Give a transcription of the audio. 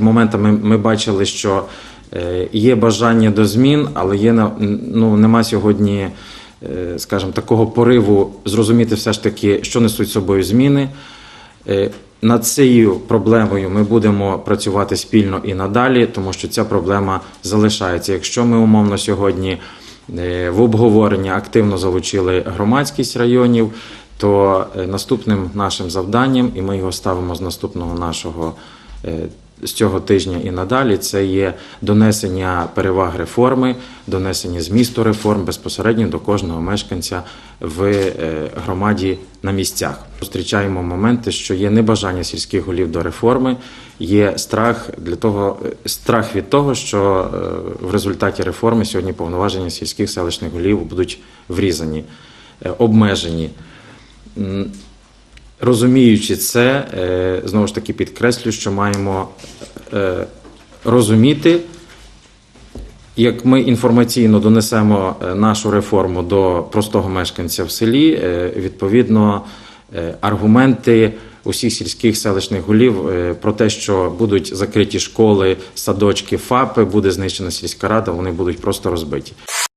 Моментами ми бачили, що е, є бажання до змін, але є ну, нема сьогодні, е, скажімо, такого пориву зрозуміти все ж таки, що несуть собою зміни. Е, Над цією проблемою ми будемо працювати спільно і надалі, тому що ця проблема залишається. Якщо ми умовно сьогодні в обговорення активно залучили громадськість районів, то наступним нашим завданням, і ми його ставимо з наступного нашого з цього тижня і надалі, це є донесення переваг реформи, донесення змісту реформ безпосередньо до кожного мешканця в е, громаді на місцях. Зустрічаємо моменти, що є небажання сільських голів до реформи, є страх для того, е, страх від того, що е, в результаті реформи сьогодні повноваження сільських селищних голів будуть врізані, обмежені. Розуміючи це, е, знову ж таки підкреслю, що маємо е, розуміти, як ми інформаційно донесемо е, нашу реформу до простого мешканця в селі, відповідно, аргументи усіх сільських селищних голів про те, що будуть закриті школи, садочки, ФАПи, буде знищена сільська рада, вони будуть просто розбиті.